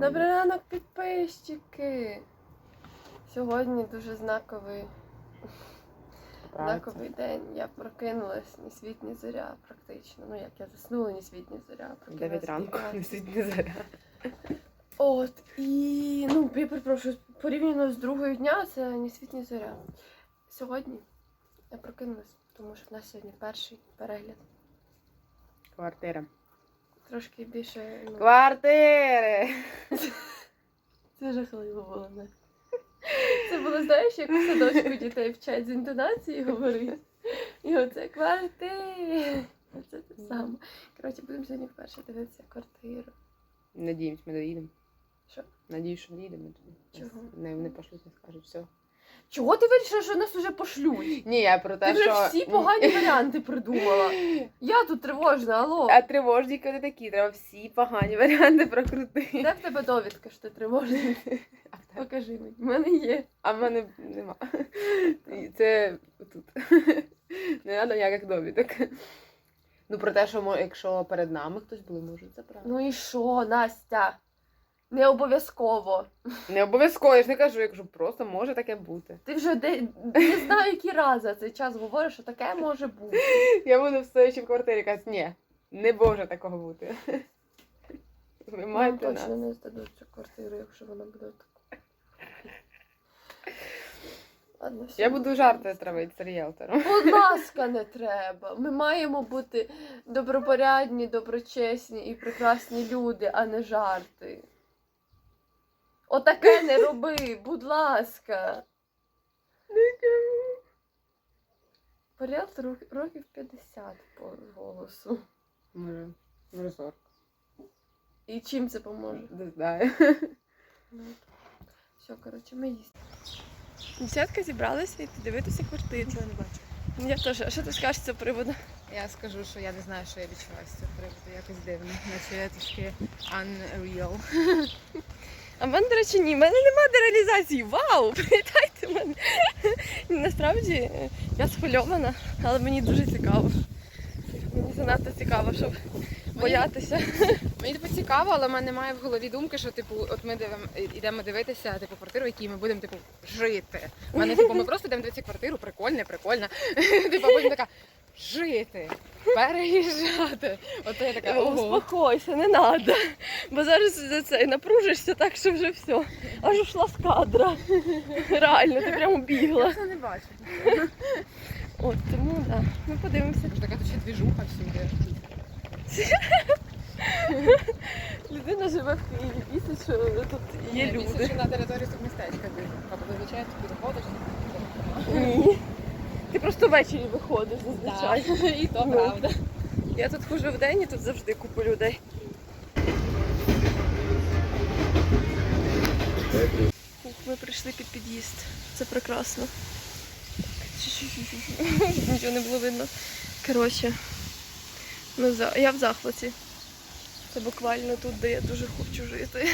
Добрий ранок, підписчики! Сьогодні дуже знаковий, знаковий день. Я прокинулась ні світ, ні зоря практично. Ну як я заснула, ні світ, ні зоря. прокинулась 9 ранку, півдесятої. не світня заря. От, і ну, я перепрошую, порівняно з другою дня це ні світ, ні зоря. Сьогодні я прокинулась, тому що в нас сьогодні перший перегляд. Квартира. Трошки більше. Ну, Квартири! Це жахливо було, не? Це було, знаєш, як в садочку дітей вчать з інтонації говорити. І оце квартира. Це те саме. Коротше, будемо сьогодні вперше дивитися квартиру. Надіємось, ми доїдемо. Що? Надіюсь, що доїдемо. Чого? Не, не пошлють, не скажуть, все. Чого ти вирішила, що нас уже пошлють? Ні, я про Ти те, вже що... всі погані варіанти придумала. Я тут тривожна, алло. А тривожники не такі, треба всі погані варіанти прокрутити. Де в тебе довідка, що ти тривожний? Покажи мені. У мене є. А в мене нема. Це тут. Не треба ніяких довідок. Ну, про те, що якщо перед нами хтось були, можуть забрати. Ну і що, Настя? Не обов'язково. Не обов'язково, я ж не кажу, я кажу, просто може таке бути. Ти вже де не знаю, які рази за цей час говориш, що таке може бути. Я буду в стоячій в квартирі казати, ні, не може такого бути. Ви Нам точно нас. не здадуть цю квартиру, якщо вона буде така. Ладно, все. Я буду жарти травити з ріелтором. Будь ласка, не треба. Ми маємо бути добропорядні, доброчесні і прекрасні люди, а не жарти. Отаке не роби, будь ласка. Поріелтор років 50 по голосу. Може, може 40. І чим це поможе? Не знаю. Ну, Все, коротше, ми їсти. Десятка зібралися йти дивитися квартиру. Нічого не бачу. Я теж. А що ти скажеш з цього приводу? Я скажу, що я не знаю, що я відчуваю з цього приводу. Якось дивно. Наче я трішки unreal. А в мене, до речі, ні, в мене немає дереалізації. Вау! Привітайте мене. Насправді е, я схвильована, але мені дуже цікаво. Мені занадто цікаво, щоб боятися. Мені типу цікаво, але в мене немає в голові думки, що типу, от ми дивимо, йдемо дивитися типу квартиру, в якій ми будемо типу жити. У мене типу, ми просто йдемо дивитися квартиру, прикольне, прикольно. Типу, потім така жити, переїжджати. Ото я така ого. Успокойся, не треба. Бо зараз за це напружишся так, що вже все. Аж ушла з кадра. Реально, ти прямо бігла. Я не бачу. От тому так. Да. Ми подивимося. Може, така тут ще двіжуха всюди. Людина живе в Києві, бісить, що тут є Ні, люди. більше, що на території містечка ти зазвичай тобі виходиш. Ні. Ти просто ввечері виходиш зазвичай. І то Ну. правда. Я тут ходжу вдень і тут завжди купу людей. Ми прийшли під під'їзд. Це прекрасно. Нічого не було видно. Коротше, ми за... я в захваті. Це буквально тут, де я дуже хочу жити.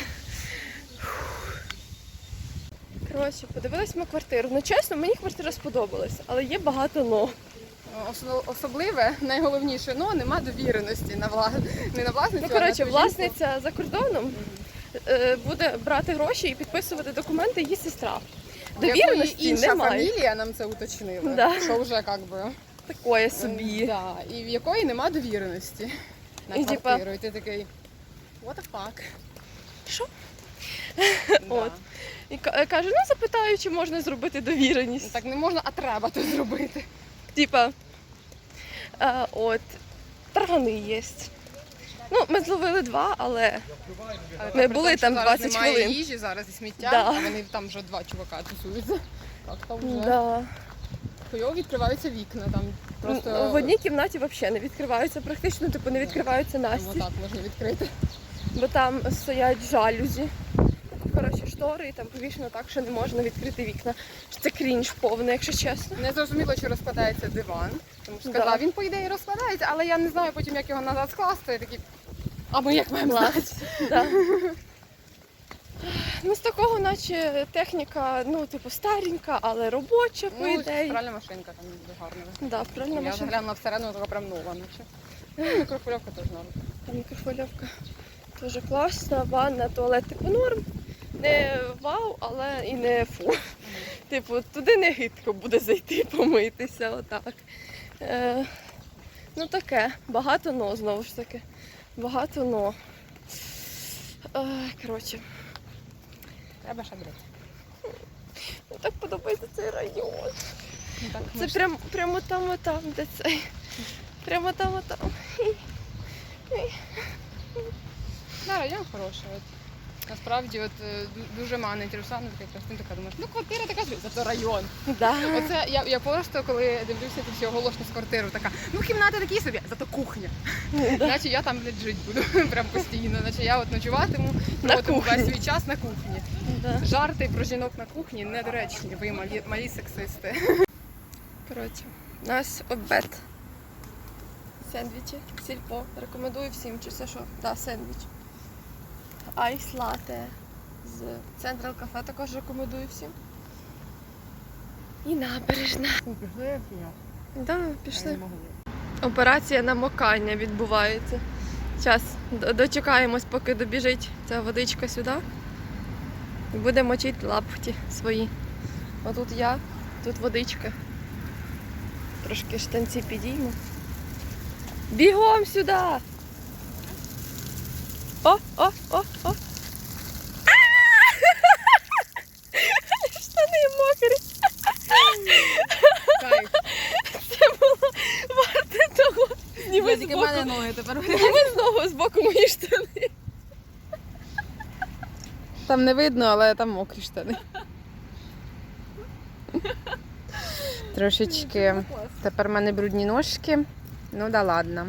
Коротше, подивилась ми квартиру. Ну чесно, мені квартира сподобалась, але є багато но. Особливе, найголовніше, ну нема довіреності на вла... не на власницю. Ну, а на коротше, власниця за кордоном е, буде брати гроші і підписувати документи її сестра. Якої Довіреності інша немає. фамілія нам це уточнили. Да. Що вже як би. Такое собі. Да. І в якої нема довіреності на І, типа- квартиру. І ти такий what the fuck. Що? От. І ка- е, каже: ну запитаю, чи можна зробити Ну, довіреність. Так не можна, а треба то зробити. Типа, е, от, таргани є. Ну, ми зловили два, але Але Ми при були тому, що там зараз 20 немає хвилин. їжі, зараз і сміття, Да. а вони там вже два чувака тусуються. Так там вже да. хуйово відкриваються вікна. Там просто Ну, в одній кімнаті взагалі не відкриваються, практично типу не відкриваються там Насті. отак можна відкрити. бо там стоять жалюзі. Коротше, штори і там повішено так, що не можна відкрити вікна. Це крінж повний, якщо чесно. Не зрозуміло, чи розкладається диван. Тому що Да. він по ідеї розкладається, але я не знаю потім, як його назад скласти. Я такі, а ми як маємо знати? Да. Ну, з такого, наче техніка, ну, типу, старенька, але робоча, по Ну, ідеї. пральна машинка там дуже гарна. Да, правильно Я машина. заглянула всередину, така прям нова, наче. Ну, Мікрохвильовка теж норм. Мікрохвильовка. Дуже класна, ванна, туалет типу норм. Не вау, але і не фу. Типу, туди не гидко буде зайти помитися, отак. Е, ну таке, багато но, знову ж таки. Багато но. Е, коротше, Треба шадрити. мені так подобається цей район. Ну, так, Це прям, прямо там, от там, де цей. Прямо там, от там. Да, район хороший. От. Насправді, от е, дуже манить Руслана, така частина така думаєш, ну квартира така зато район. Да. Оце я, я просто коли дивлюся ці всі оголошення з квартиру, така, ну кімната такі собі, зато кухня. Да. Наче я там блядь, жити буду прям постійно. Наче я от ночуватиму, кухні. весь свій час на кухні. Да. Жарти про жінок на кухні недоречні, ви малі, малі сексисти. Коротше, у нас обед. Сендвічі, сільпо. Рекомендую всім, чи все що? Да, сендвіч. Айс лате з Централ кафе також рекомендую всім. І набережна. Да, пішли. Операція намокання відбувається. Зараз дочекаємось, поки добіжить ця водичка сюди. І буде мочити лапті свої. Отут я, тут водичка. Трошки штанці підійму. Бігом сюди! О, о, о, о! Штани мокрі. Це було варте того. Зніми з боку. ноги тепер. Зніми знову з боку мої штани. Там не видно, але там мокрі штани. Трошечки. Тепер в мене брудні ножки. Ну да ладно.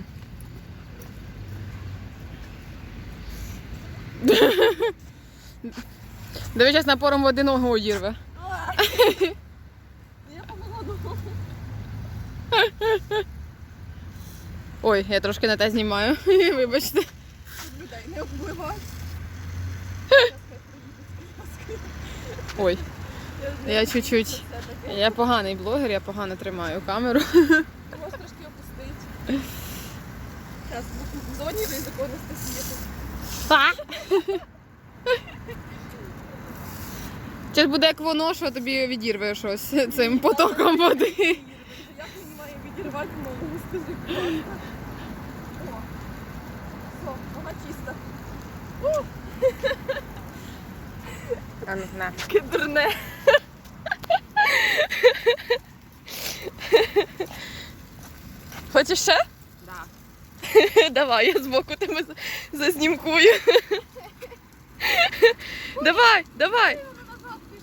Диви, зараз напором води ногу одірве. Я помила ногу. Ой, я трошки не те знімаю. Вибачте. Людей не обливай. Ой, я чуть-чуть. Я поганий блогер, я погано тримаю камеру. Можеш трошки опустити. Зараз в зоні ризику Анастасія. Зараз буде як воно, що тобі відірве щось цим потоком води. Як мені має відірвати ногу, скажи, будь. О, все, нога чиста. А. Таке дурне. Хочеш ще? Да. Давай, я збоку тебе за- зазнімкую. давай, давай.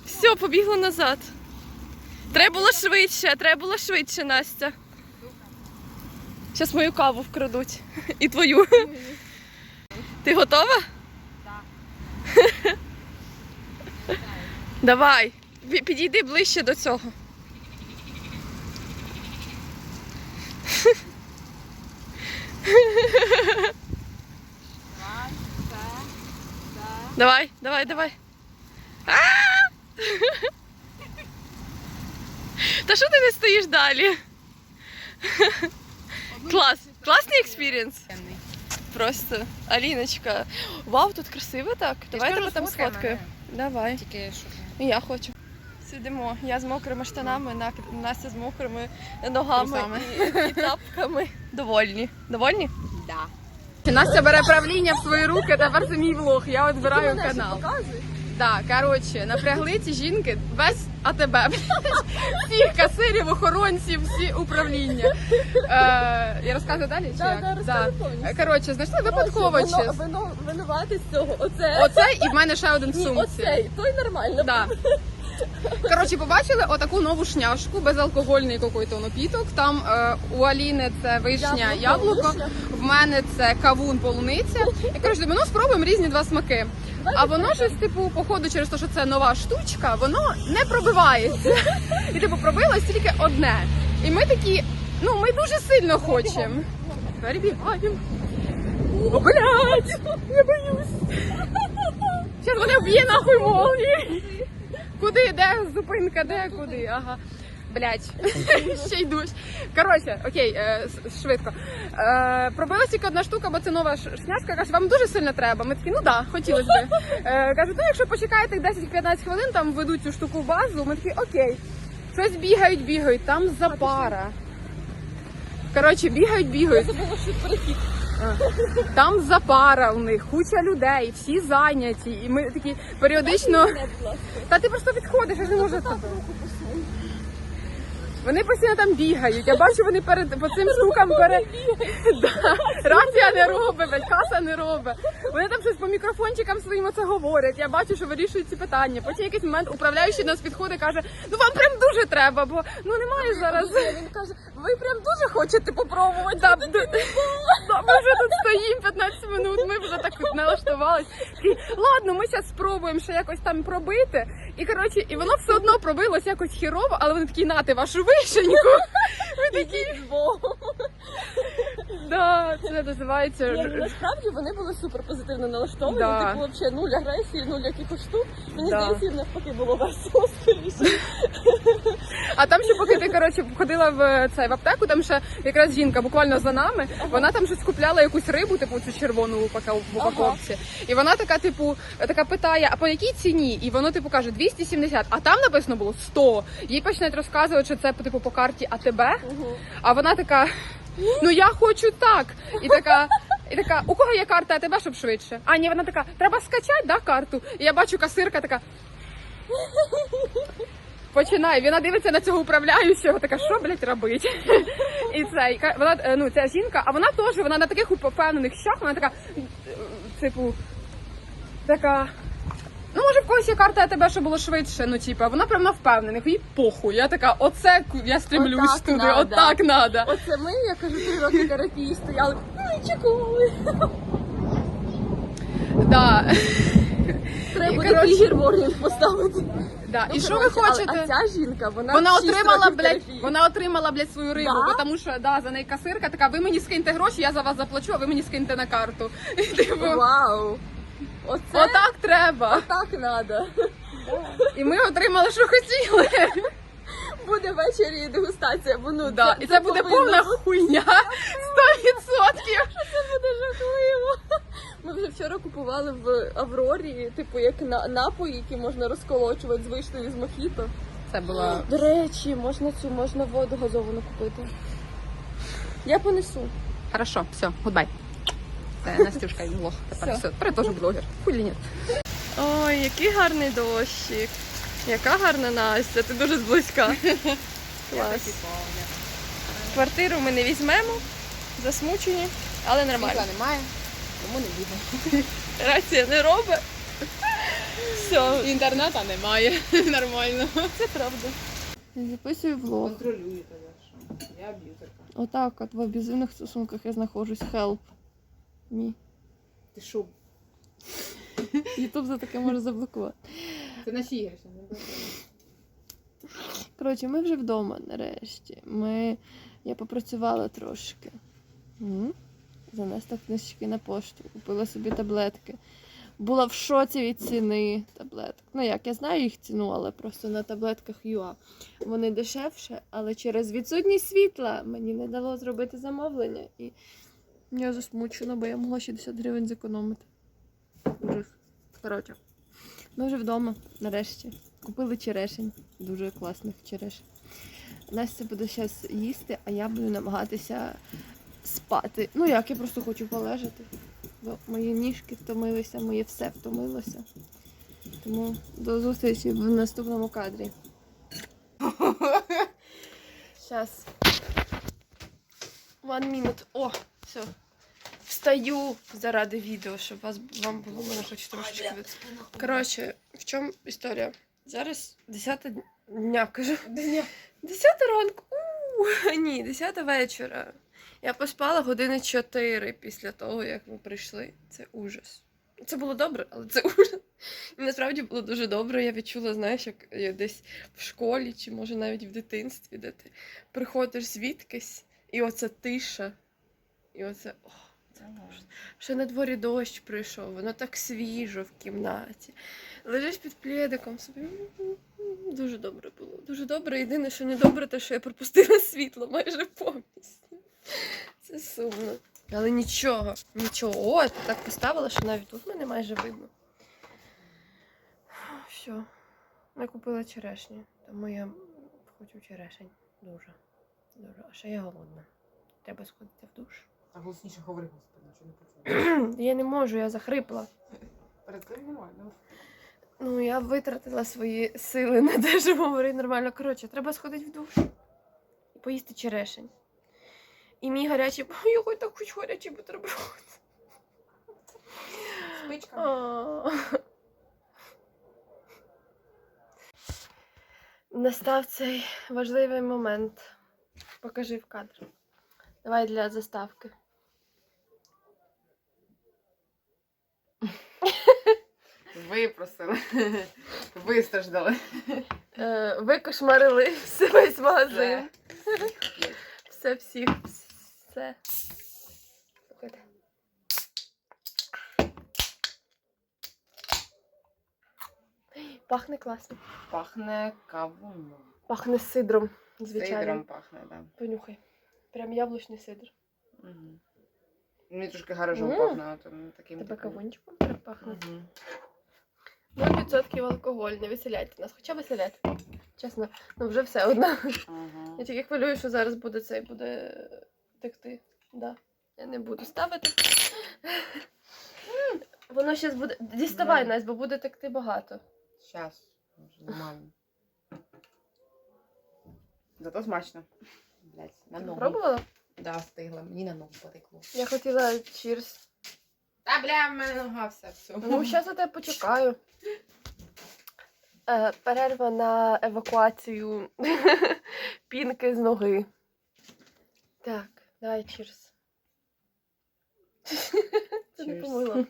Все, побігла назад. Треба було швидше, треба було швидше, Настя. Зараз мою каву вкрадуть. І твою. Ти готова? Так. Давай. Підійди ближче до цього. Давай, давай, давай. Та що ти не стоїш далі? Клас, класний експірієнс. Просто Аліночка. Вау, тут красиво так. Давай тебе там сфоткаю. Давай. Тільки що. Я хочу. Сидимо. Я з мокрими штанами, Настя з мокрими ногами і, і тапками. Довольні. Довольні? Да. Настя бере правління в свої руки, тепер це мій влог. Я відбираю канал. Так, коротше, напрягли ці жінки весь АТБ. Всіх касирів, охоронців, всі управління. Е, я розказую далі? Чи як? Да. Е, Коротше, знайшли випадково чесно. Вино, винувати з цього. Оце. Оце і в мене ще один в Ні, оцей. Той нормально. Да. Коротше, побачили отаку нову шняшку, безалкогольний якийсь напіток. Там е, у Аліни це вишня, Яблуко, в мене це кавун, полуниця. І коротше, думаю, ну спробуємо різні два смаки. А воно щось, типу, походу, через те, що це нова штучка, воно не пробивається. І типу пробилось тільки одне. І ми такі, ну ми дуже сильно хочемо. Перебігаємо. О, блядь! Я боюсь. Зараз вони вб'є нахуй молнію. Куди, де зупинка, де, куди? Ага. Блять, ще й дощ. Коротше, окей, е, швидко. Е, пробилась тільки одна штука, бо це нова шняшка. Каже, вам дуже сильно треба. Ми такі, ну да, хотілося би. Е, кажуть, ну якщо почекаєте 10-15 хвилин, там ведуть цю штуку в базу. Ми такі, окей. Щось бігають, бігають, там запара. Коротше, бігають, бігають. забула, що перехід. Там запара у них, куча людей, всі зайняті. І ми такі періодично. Та ти просто відходиш, я не можу тебе. Вони постійно там бігають. Я бачу, вони перед по цим штукам пере... да. Рація не робить, каса не робить. Вони там щось по мікрофончикам своїм оце говорять. Я бачу, що вирішують ці питання. Потім якийсь момент управляючий нас підходить, каже: ну вам прям дуже треба, бо ну немає зараз. Він каже, ви прям дуже хочете попробувати. Да, ми вже тут стоїмо 15 минут, ми вже так налаштувались. І, ладно, ми зараз спробуємо ще якось там пробити. І коротше, і воно все одно пробилось якось хірово, але вони такі нати вашу вишеньку. Ви такі, да, це називається. Ні, ну, насправді вони були супер позитивно налаштовані, Да. типу взагалі нуль агресії, нуль якихось штук. Мені Да. здається, їм навпаки було весело скоріше. А там ще поки ти коротше ходила в цей в аптеку, там ще якраз жінка буквально за нами. Вона там щось купляла якусь рибу, типу цю червону в упака- в упаковці. І вона така, типу, така питає: а по якій ціні? І воно типу каже 270, а там написано було 100. Їй починають розказувати, що це типу по карті АТБ. А вона така: ну я хочу так. І така. І така, у кого є карта АТБ, щоб швидше? А вона така, треба скачати, да, карту. І я бачу касирка така. Починає, вона дивиться на цього управляючого, така, що, блядь, робить? І це, ка- вона, е, ну, ця жінка, а вона теж, вона на таких упевнених щах, вона така, типу, така. Ну, може, в когось є карта АТБ, щоб було швидше. Ну, типа, вона прям на впевнених, їй похуй. Я така, оце я стремлюсь Отак туди, надо. отак надо. Оце ми, я кажу, три роки терапії стояли. Ну і чекали. Да. Треба буде коротше- тригер ворнінг поставити. Да. Ну, І що ви коротше, хочете? А, а ця жінка, вона Вона шість отримала, років блядь, терапії. вона отримала, блядь, свою рибу, Да? тому що да, за неї касирка така, ви мені скиньте гроші, я за вас заплачу, а ви мені скиньте на карту. І, Типу, Вау. Оце отак треба. так надо. І ми отримали, що хотіли. Буде ввечері дегустація, бо ну Да. І це буде повинно повна бути. хуйня. 100%. Це буде жахливо. Ми вже вчора купували в Аврорі, типу, як на напої, які можна розколочувати з вишнею з мохіто. Це була. До речі, можна цю, можна воду газовану купити. Я понесу. Хорошо, все, гудбай. Це Настюшка і влог. Тепер все. Тепер теж блогер. Хулі ні. Ой, який гарний дощик. Яка гарна Настя, ти дуже зблизька. Клас. Квартиру ми не візьмемо, засмучені, але нормально. Світла немає, тому не бігає. Рація не робить. Все, Інтернету немає. Нормально. це правда. Записую влог. Контролюю тебе, що я аб'юзерка. Отак от в аб'юзивних стосунках я знаходжусь. Help. Me. Ти що? Ютуб за таке може заблокувати. Це наші іграші, не Коротше, ми вже вдома нарешті. Ми... Я попрацювала трошки. М? Занесла книжки на пошту, купила собі таблетки. Була в шоці від ціни таблеток. Ну як, я знаю їх ціну, але просто на таблетках ЮА. Вони дешевше, але через відсутність світла мені не дало зробити замовлення. І я засмучена, бо я могла 60 гривень зекономити. Коротше, ми вже вдома, нарешті. Купили черешень, дуже класних черешень. Настя буде зараз їсти, а я буду намагатися спати. Ну як, я просто хочу полежати. Бо мої ніжки втомилися, моє все втомилося. Тому до зустрічі в наступному кадрі. Зараз. One minute. О, все. Встаю заради відео, щоб вас вам було мене хоч трошечки від... Коротше, в чому історія? Зараз 10 дня кажу. 10 ранку. У, ні, 10 вечора. Я поспала години 4 після того, як ми прийшли. Це ужас. Це було добре, але це ужас. І насправді було дуже добре. Я відчула, знаєш, як я десь в школі, чи може навіть в дитинстві, де ти приходиш звідкись, і оце тиша. І оце. О, це боже. Ще на дворі дощ прийшов, воно так свіжо в кімнаті. Лежиш під пледиком собі. Дуже добре було. Дуже добре. Єдине, що не добре, те, що я пропустила світло майже повністю. Це сумно. Але нічого, нічого. О, так поставила, що навіть тут мене майже видно. Все. Я купила черешню, тому я хочу черешень. Дуже. Дуже. А ще я голодна. Треба сходити в душ. А голосніше говори, господи, нічого не почула. Я не можу, я захрипла. Перед цим нормально. Ну, я витратила свої сили на те, щоб говорити нормально. Коротше, треба сходити в душ і поїсти черешень. І мій гарячий, хоч так хоч гарячий бутерброд. Спичка. Настав цей важливий момент. Покажи в кадр. Давай для заставки. Випросили. Вистраждали. Е, викошмарили все- весь магазин. Все всіх. Все. Слухайте. Пахне класно. Пахне кавуном. Пахне сидром, звичайно. Сидром пахне, так. Да. Понюхай. Прям яблучний сидр. Угу. Мені трошки гаражом М. пахне, а таким. Тебе таким. кавунчиком пахне. Мгм. 0% алкоголь, не веселяйте нас. Хоча веселяти. Чесно, ну вже все одно. Ага. Я тільки хвилюю, що зараз буде цей буде текти. Да. Я не буду ставити. Воно зараз буде. Діставай. Настя, бо буде текти багато. Може, Нормально. Зато смачно. Блять, на ногу. Пробувала? Да, стигла. Мені на ногу потекло. Я хотіла чірс. Та бля, в мене нога вся все. Ну, зараз я тебе почекаю. Е, перерва на евакуацію пінки з ноги. Так, давай чірс. Це не Cheers. помило.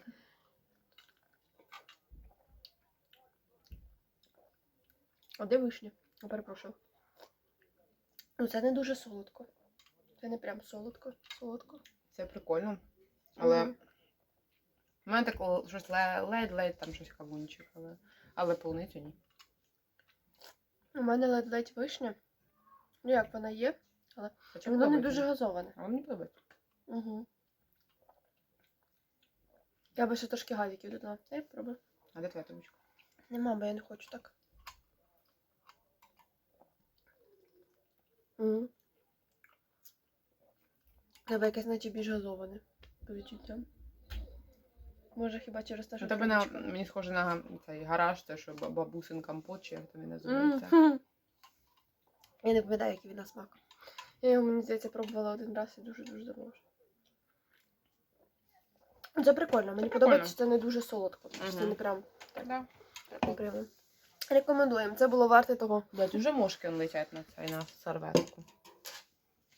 А де вишня? Я перепрошую. Ну, це не дуже солодко. Це не прям солодко. Солодко. Це прикольно. Але Мгм. У мене таке щось ле- ледь-ледь, там щось кавунчик, але, але полуницю ні. У мене ледь-ледь вишня. Ну як вона є, Хоча воно не дуже газоване. А воно мені подобається. Угу. Я би ще трошки газиків додала. Дай пробуй. А де твоя трубочка? Нема, бо я не хочу так. Угу. Треба якесь наче більш газоване. По відчуттям. Може хіба через те, що У тебе на, мені схоже на цей гараж, те, що бабусин компот, чи як там він називається. Я не пам'ятаю, який він на смак. Я його, мені здається, пробувала один раз і дуже-дуже давно. Це прикольно. Мені Це подобається, що це не дуже солодко. що Це не прям Да. не. Рекомендуємо. Це було варте того. Блять, уже мошки летять на цей на серветку.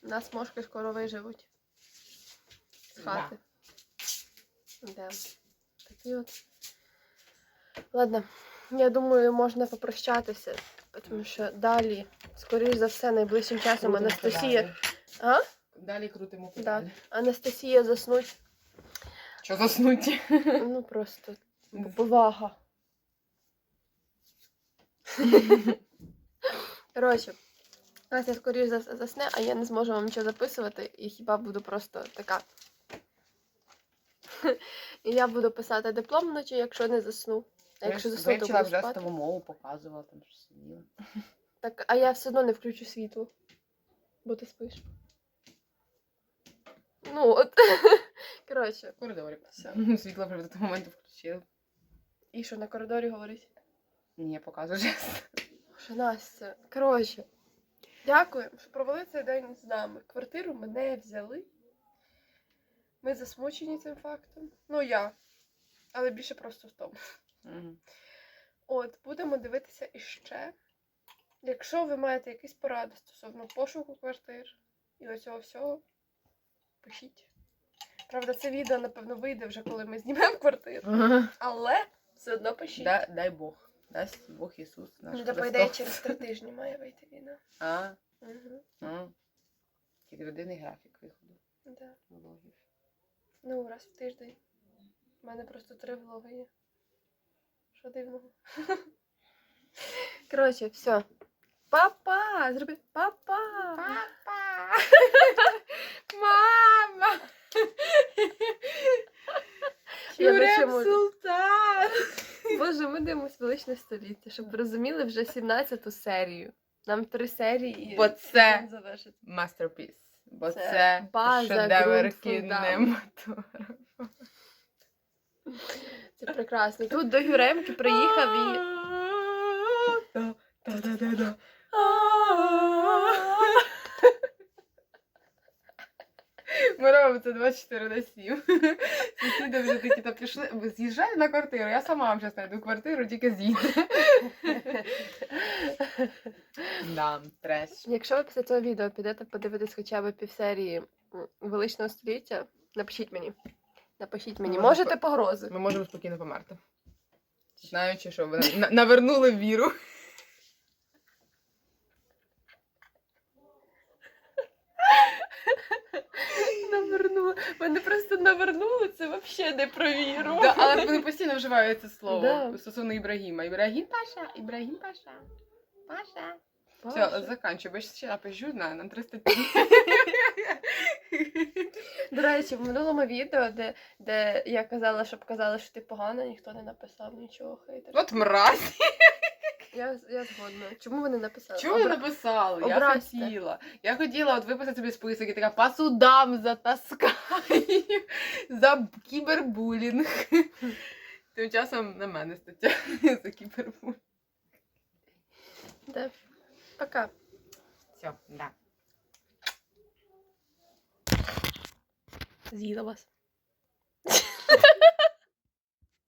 Нас мошки скоро виживуть. З хати. Да. Такі от. Ладно, я думаю, можна попрощатися, тому що далі, скоріш за все, найближчим часом Крутимо Анастасія. педалі. А? Далі крутимо Да. Анастасія заснуть. Що заснуть? Ну просто повага. Коротше, Настя скоріш за все засне, а я не зможу вам нічого записувати, і хіба буду просто така. І я буду писати диплом вночі, якщо не засну. А якщо засну, то буду вже з спати. того мову, показувала, там що сиділа. Так, а я все одно не включу світло. Бо ти спиш. Ну от. Коротше, В коридорі. Все. Світло вже до того моменту включила. і що на коридорі говорить? Ні, я показую жест. Що Настя. Коротше, дякую, що провели цей день з нами. Квартиру мене взяли. Ми засмучені цим фактом. Ну, я. Але більше просто в тому. Мгм. От, будемо дивитися іще. Якщо ви маєте якісь поради стосовно пошуку квартир і оцього всього, пишіть. Правда, це відео, напевно, вийде вже, коли ми знімемо квартиру. Але все одно пишіть. Да- Дай Бог. Дасть Бог Ісус наш Ну, та, по Христос. через три тижні має вийти відео. А, Угу. а. Тільки дивний графік виходу Да. влогів. Ну, раз в тиждень. У мене просто три влоги є. Що дивного? Коротше, все. Папа! Зроби папа! Папа! Мама! Юрем. Султан! Боже, ми дивимось величне століття, щоб ви розуміли вже 17-ту серію. Нам три серії. і Бо це- сезон завершиться. Бо Це це, база, шедевр кінематографа. Це прекрасно. Тут до Юремки приїхав і. Ми робимо це 24 на 7. Сусіди вже такі та пішли. З'їжджай на квартиру. Я сама вам зараз знайду квартиру, тільки з'їдьте. Да, треш. Якщо ви після цього відео підете подивитись хоча б півсерії величного століття, напишіть мені. Напишіть мені. Ми Можете погрози. Ми можемо спокійно померти. Знаючи, що ви навернули віру. Навернули. Мене просто навернули, це взагалі не про віру. Да, але вони постійно вживають це слово Да. стосовно Ібрагіма. Ібрагім Паша, Ібрагім Паша. Паша. Все, заканчую, бо ще напишу на, на 300. До речі, в минулому відео, де, де я казала, щоб казали, що ти погана, ніхто не написав нічого хейтер. От мразь. Я, я згодна. Чому ви не написали? Ви Обра- написали? Я образьте. хотіла. Я хотіла от виписати собі список і така по судам затаскаю за кібербулінг. Тим часом на мене стаття за кібербулінг. Да. Пока. Все, да. З'їла вас.